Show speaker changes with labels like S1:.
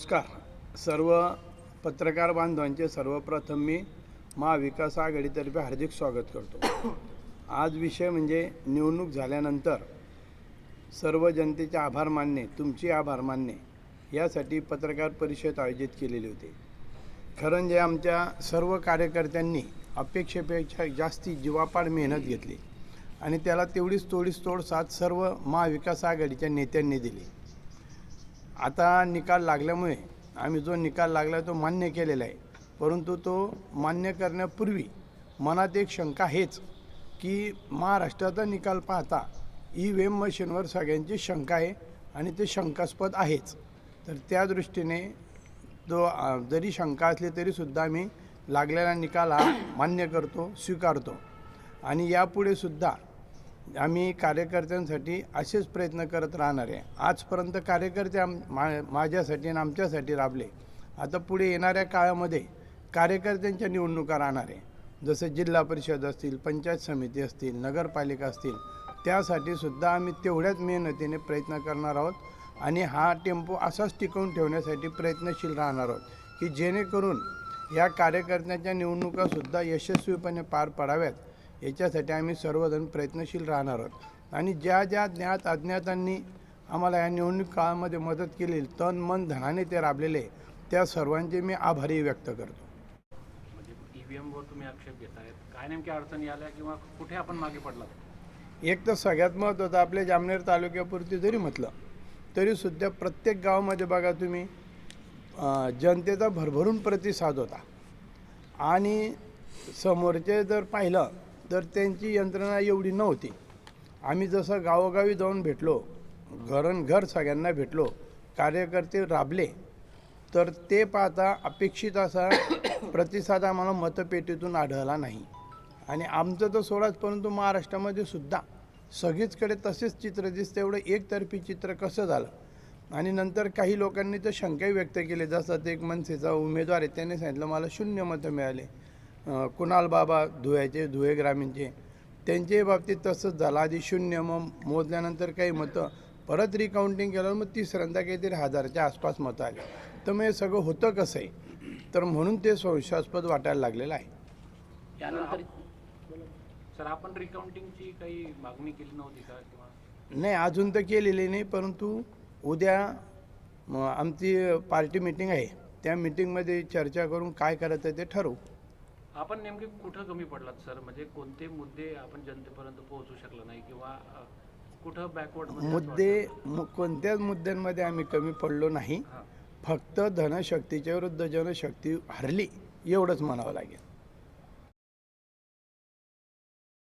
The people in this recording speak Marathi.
S1: नमस्कार. सर्व पत्रकार बांधवांचे सर्वप्रथम मी महाविकास आघाडीतर्फे हार्दिक स्वागत करतो. आज विषय म्हणजे निवडणूक झाल्यानंतर सर्व जनतेचे आभार मानणे तुमचे आभार मानणे यासाठी पत्रकार परिषद आयोजित केलेली होती. खरं जे आमच्या सर्व कार्यकर्त्यांनी अपेक्षेपेक्षा जास्ती जीवापाड मेहनत घेतली आणि त्याला तेवढीच तोडीस तोड साथ सर्व महाविकास आघाडीच्या नेत्यांनी दिली. आता निकाल लागल्यामुळे आम्ही जो निकाल लागला तो मान्य केलेला आहे. परंतु तो मान्य करण्यापूर्वी मनात एक शंका हेच की महाराष्ट्राचा निकाल पाहता ई व्ही एम मशीनवर सगळ्यांची शंका आहे आणि ते शंकास्पद आहेच. तर त्या दृष्टीने तो जरी शंका असली तरीसुद्धा आम्ही लागलेला निकाल हा मान्य करतो स्वीकारतो. आणि यापुढे सुद्धा आम्ही कार्यकर्त्यांसाठी असेच प्रयत्न करत राहणार आहे. आजपर्यंत कार्यकर्ते आम मा माझ्यासाठी आणि आमच्यासाठी राबले. आता पुढे येणाऱ्या काळामध्ये कार्यकर्त्यांच्या निवडणुका राहणार आहे. जसं जिल्हा परिषद असतील पंचायत समिती असतील नगरपालिका असतील त्यासाठी सुद्धा आम्ही तेवढ्याच मेहनतीने प्रयत्न करणार आहोत आणि हा टेम्पो असाच टिकवून ठेवण्यासाठी प्रयत्नशील राहणार आहोत की जेणेकरून या कार्यकर्त्यांच्या निवडणुकासुद्धा यशस्वीपणे पार पडाव्यात याच्यासाठी आम्ही सर्वजण प्रयत्नशील राहणार आहोत. आणि ज्या ज्या ज्ञात अज्ञातांनी आम्हाला या निवडणूक काळामध्ये मदत केली तन मन धनाने ते राबलेले त्या सर्वांचे मी आभारी व्यक्त करतो.
S2: म्हणजे तुम्ही आक्षेप घेतायत. काय नेमक्या अडचणी आल्या किंवा कुठे आपण मागे पडलात?
S1: एक तर सगळ्यात महत्त्वाचं आपल्या जामनेर तालुक्यापुरती जरी म्हटलं तरीसुद्धा प्रत्येक गावामध्ये बघा तुम्ही जनतेचा भरभरून प्रतिसाद होता. आणि समोरचे जर पाहिलं तर त्यांची यंत्रणा एवढी नव्हती. आम्ही जसं गावोगावी जाऊन भेटलो घरनघर सगळ्यांना भेटलो कार्यकर्ते राबले तर ते पाहता अपेक्षित असा प्रतिसाद आम्हाला मतपेटीतून आढळला नाही. आणि आमचं तर सोडाच परंतु महाराष्ट्रामध्ये सुद्धा सगळीचकडे तसेच चित्र दिसतं एवढं एकतर्फी चित्र कसं झालं? आणि नंतर काही लोकांनी तर शंकाही व्यक्त केले जसं ते एक मनसेचा उमेदवार आहे त्याने सांगितलं मला शून्य मतं मिळाले. कुणाल बाबा धुळ्याचे धुळे ग्रामीणचे. त्यांच्याही बाबतीत तसंच झालं. आधी शून्य मग मोजल्यानंतर काही मतं. परत रिकाउंटिंग केलं मग तिसऱ्यांदा काहीतरी हजारच्या आसपास मतं आली. तर मग हे सगळं होतं कसं आहे तर म्हणून ते संशयास्पद वाटायला लागलेलं आहे.
S2: त्यानंतर सर आपण रिकाउंटिंगची काही मागणी केली नव्हती का किंवा?
S1: नाही अजून तर केलेली नाही परंतु उद्या आमची पार्टी मिटिंग आहे. त्या मिटिंगमध्ये चर्चा करून काय करायचं ते ठरवू.
S2: आपण नेमके कुठं कमी पडलात सर? म्हणजे कोणते मुद्दे आपण जनतेपर्यंत पोहोचू शकलो नाही किंवा कुठं बॅकवर्ड
S1: मुद्दे कोणत्याच मुद्द्यांमध्ये आम्ही कमी पडलो नाही. फक्त धनशक्तीच्या विरुद्ध जनशक्ती हरली एवढंच म्हणावं लागेल.